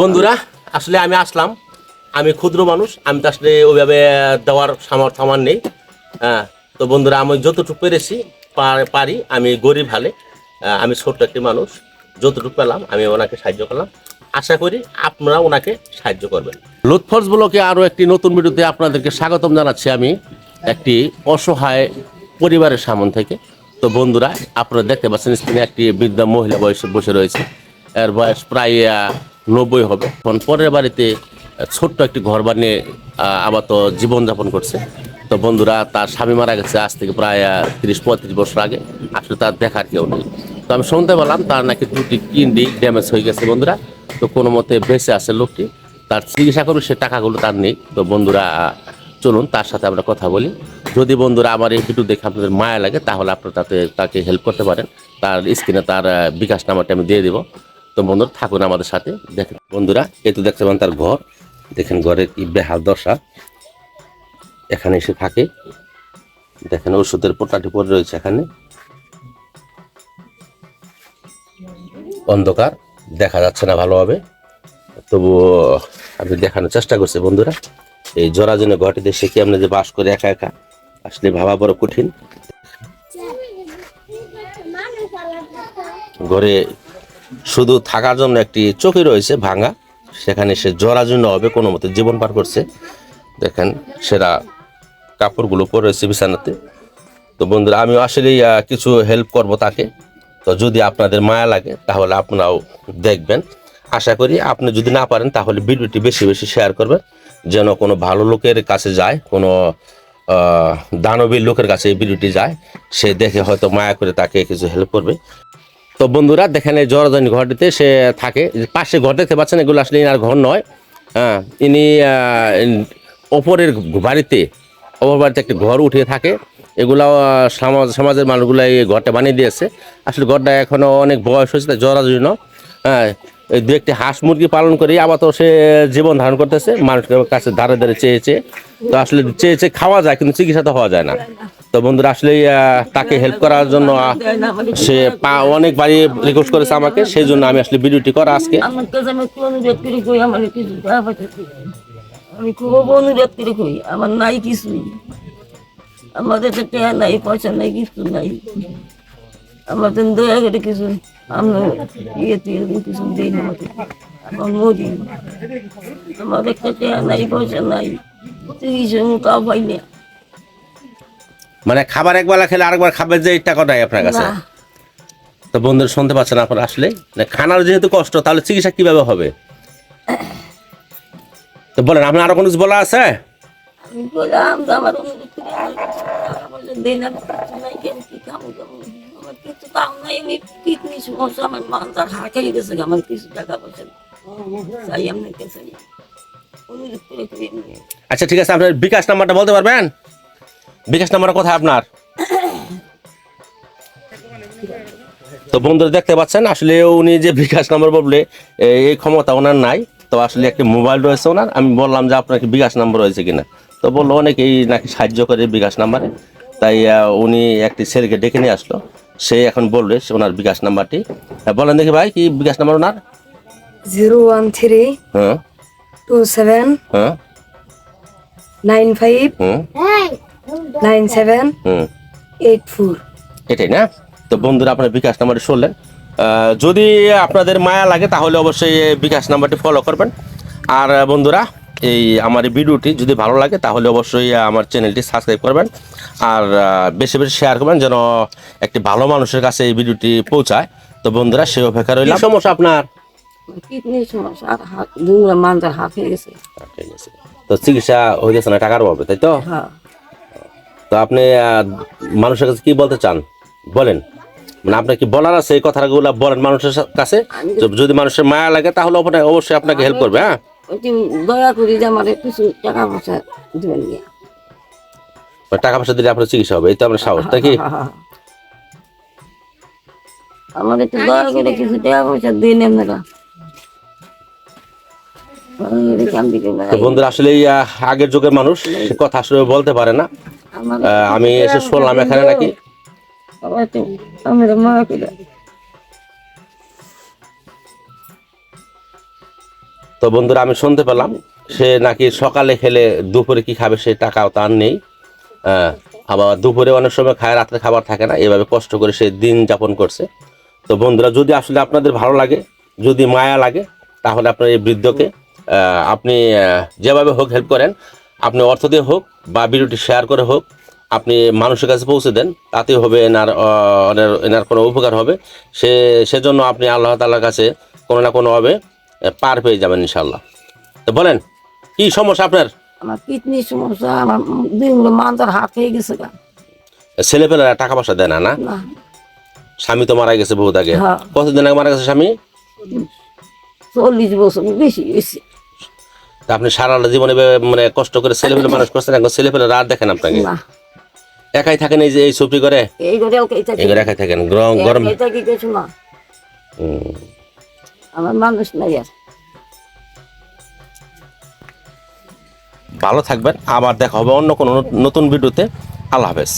বন্ধুরা, আসলে আমি আসলাম। আমি ক্ষুদ্র মানুষ, আমি তো আসলে ওইভাবে দেওয়ার সামর্থ্য আমার নেই। হ্যাঁ তো বন্ধুরা, আমি যতটুকু পেরেছি, পারি আমি গরিব হালে আমি ছোট্ট একটি মানুষ, যতটুকু পেলাম, আমি ওনাকে সাহায্য করলাম। আশা করি আপনারা ওনাকে সাহায্য করবেন। লুৎফর্স ব্লকে আরও একটি নতুন ভিডিওতে আপনাদেরকে স্বাগতম জানাচ্ছি আমি, একটি অসহায় পরিবারের সামন থেকে। তো বন্ধুরা, আপনারা দেখতে পাচ্ছেন স্ক্রিনে একটি বৃদ্ধা মহিলা বয়সে বসে রয়েছে। এর বয়স প্রায় নব্বই হবে। এখন পরের বাড়িতে ছোট্ট একটি ঘর বানিয়ে আবার তো জীবনযাপন করছে। তো বন্ধুরা, তার স্বামী মারা গেছে আজ থেকে প্রায় তিরিশ, পঁয়ত্রিশ বছর আগে। আসলে তার দেখার কেউ নেই। তো আমি শুনতে পেলাম, তার নাকি দুটি কিডনি ড্যামেজ হয়ে গেছে বন্ধুরা। তো কোনো মতে বেঁচে আছে লোকটি। তার চিকিৎসা করবে সে টাকাগুলো তার নেই। তো বন্ধুরা চলুন, তার সাথে আমরা কথা বলি। যদি বন্ধুরা আমার এই ভিডিও দেখে আপনাদের মায়া লাগে, তাহলে আপনারা তাতে, তাকে হেল্প করতে পারেন। তার স্ক্রিনে তার বিকাশ নাম্বারটা আমি দিয়ে দেবো। তো বন্ধুরা থাকুন আমাদের সাথে। দেখেন, বন্ধুরা, এই তো দেখতে পান তার ঘর। দেখেন ঘরের কি বেহাল দশা। এখানে এসে থাকে। দেখেন ওষুধের পোটাটি পড়ে রয়েছে এখানে। অন্ধকার, দেখা যাচ্ছে না ভালোভাবে। তবু আমি দেখানোর চেষ্টা করছি, বন্ধুরা। এই জরাজনে ঘটিতে সে কি আমরা যে বাস করে একা একা? আসলে ভাবা বড় কঠিন। ঘরে শুধু থাকার জন্য একটি চোখই রয়েছে ভাঙা। সেখানে সে জরাজীর্ণ হবে কোনো মতে জীবন পার করছে। দেখেন সেরা কাপড়গুলো পরে রয়েছে বিছানাতে। তো বন্ধুরা আমি আসলেই আহ, কিছু হেল্প করব তাকে। তো যদি আপনাদের মায়া লাগে তাহলে আপনারাও দেখবেন। আশা করি আপনি যদি না পারেন তাহলে ভিডিওটি বেশি বেশি শেয়ার করবেন। যেন কোনো ভালো লোকের কাছে যায়, কোনো দানবীর লোকের কাছে এই ভিডিওটি যায়, সে দেখে হয়তো মায়া করে তাকে কিছু হেল্প করবে। তো বন্ধুরা, দেখেন এই জরাজনী ঘরটিতে সে থাকে। পাশে ঘর দেখতে পাচ্ছেন, এগুলো আসলে আর ঘর নয়। হ্যাঁ ইনি ওপরের বাড়িতে অপর বাড়িতে একটি ঘর উঠে থাকে। এগুলো সমাজ, সমাজের মানুষগুলো এই ঘরটা বানিয়ে দিয়েছে। আসলে ঘরটা এখনও অনেক বয়স হয়েছে, তাই জরাজীর্ণ। হ্যাঁ দু একটি হাঁস মুরগি পালন করে আবার তো সে জীবন ধারণ করতেছে মানুষের কাছে ধারে ধারে চেয়ে চেয়ে তো আসলে চেয়ে চেয়ে খাওয়া যায়, কিন্তু চিকিৎসা তো হওয়া যায় না। তো বন্ধুরা, আসলে তাকে হেল্প করার জন্য সে পা- অনেকবারই রিকোয়েস্ট করেছে আমাকে, সেই জন্য আমি আসলে ভিডিওটি করা আজকে। আমি খুব অনুরোধ করে কই, আমার নাই কিছুই। আমাদের তো নাই, পয়সা নাই, কিছু নাই। আমার তো দয়া করে কিছু আমরা ইয়ে দিয়ে কিছু দিই না আমাকে আমার মরি। আমার একটা নাই পয়সা নাই। চিকিৎসা তাও পাই না। মানে খাবার একবেলা খেলে আরেকবার খাবে যে টাকা নাই আপনার কাছে? তো বন্ধুরা শুনতে পাচ্ছেন আপনার আসলে? না, খানার যেহেতু কষ্ট তাহলে চিকিৎসা কীভাবে হবে? তো বলেন আপনার আরও কোনো কিছু বলা আছে? আমি বললাম আমার এমনি। আচ্ছা ঠিক আছে, আপনার বিকাশ নাম্বারটা বলতে পারবেন? বিকাশ নাম্বার কোথায় আপনার? তো বন্ধুরা দেখতে পাচ্ছেন, আসলে উনি যে বিকাশ নাম্বার বললে এই ক্ষমতা ওনার নাই। তো আসলে একটি মোবাইল রয়েছে ওনার। আমি বললাম যে আপনার কি বিকাশ নাম্বার রয়েছে কিনা? তো বলল অনেকেই নাকি সাহায্য করে বিকাশ নাম্বারে। তাই উনি একটি ছেলেকে ডেকে নিয়ে আসলো। সে এখন বলবে সে ওনার বিকাশ নাম্বারটি। হ্যাঁ, বলেন দেখি ভাই কি বিকাশ নাম্বার ওনার? জিরো ওয়ান থ্রি হ্যাঁ। টু সেভেন হ্যাঁ। Nine five nine seven eight four. এটাই না? তো বন্ধুরা আপনার বিকাশ নাম্বারটি শুনলেন। যদি আপনাদের মায়া লাগে তাহলে অবশ্যই বিকাশ নাম্বারটি ফলো করবেন। আর বন্ধুরা এই আমার এই ভিডিওটি যদি ভালো লাগে তাহলে অবশ্যই আমার চ্যানেলটি সাবস্ক্রাইব করবেন আর বেশি বেশি শেয়ার করবেন যেন একটি ভালো মানুষের কাছে এই ভিডিওটি পৌঁছায়। তো বন্ধুরা সেই অপেক্ষা রইলাম। সমস্যা আপনার? তো চিকিৎসা হয়ে গেছে। না টাকার অভাবে তাই তো? হ্যাঁ। তো আপনি মানুষের কাছে কি বলতে চান? বলেন। মানে আপনার কি বলার আছে এই কথাগুলো বলেন মানুষের কাছে? যদি মানুষের মায়া লাগে তাহলে অবশ্যই আপনাকে হেল্প করবে হ্যাঁ? ওই দয়া করি যে আমার কিছু টাকা পয়সা দেবেন টাকা পয়সা দিলে আপনার চিকিৎসা হবে এই তো আপনার সাহস নাকি? আমার একটু দয়া করে কিছু টাকা পয়সা দিন আপনারা। বন্ধুরা আসলে আগের যুগের মানুষ কথা আসলে বলতে পারে না। আমি এসে শুনলাম এখানে নাকি? আমার আমার মা তো বন্ধুরা আমি শুনতে পেলাম সে নাকি সকালে খেলে দুপুরে কি খাবে সেই টাকাও তার নেই। হ্যাঁ, আবার দুপুরে অনেক সময় খায় রাত্রে খাবার থাকে না এভাবে কষ্ট করে সে দিন যাপন করছে। তো বন্ধুরা যদি আসলে আপনাদের ভালো লাগে যদি মায়া লাগে তাহলে আপনার এই বৃদ্ধকে আপনি যেভাবে হোক হেল্প করেন আপনি অর্থ দিয়ে হোক বা ভিডিওটি শেয়ার করে হোক আপনি মানুষের কাছে পৌঁছে দেন তাতে হবে এনার এনার- কোনো উপকার হবে। সে সেজন্য আপনি আল্লাহ তাআলার কাছে কোনো না কোনোভাবে পার পেয়ে যাবেন ইনশাল্লাহ তো বলেন কি সমস্যা আপনার? আমার কিডনির সমস্যা আমার দুইগুলো মাঞ্জার হাত হয়ে গেছে ছেলেপেলেরা টাকা পয়সা দেয় না না? স্বামী তো মারা গেছে বহুত আগে। হ্যাঁ। কতদিন আগে মারা গেছে স্বামী? চল্লিশ বছর বেশি হয়েছে। তা আপনি সারা জীবনে মানে কষ্ট করে ছেলেপেলে মানুষ করছেন এখন ছেলেপেলে রাত দেখেন আপনাকে। একাই থাকেন এই যে এই সুপি করে? এই একাই থাকেন গরম গরম আমার মানুষ নাই আর। ভালো থাকবেন, আবার দেখা হবে অন্য কোনো নতুন ভিডিওতে। আল্লাহ হাফেজ।